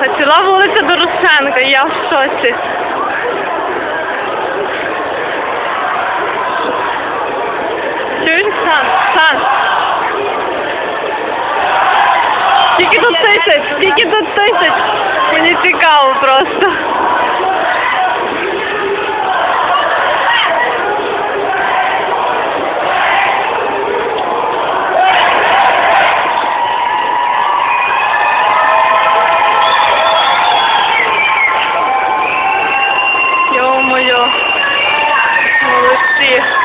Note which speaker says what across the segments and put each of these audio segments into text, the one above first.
Speaker 1: вулиця Дорошенка, я в шоці. Чуєш, Сан? Сан? Скільки тут тисяч? Скільки тут тисяч? Мені цікаво просто. yo. No lo sé.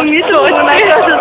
Speaker 1: Я в шоці.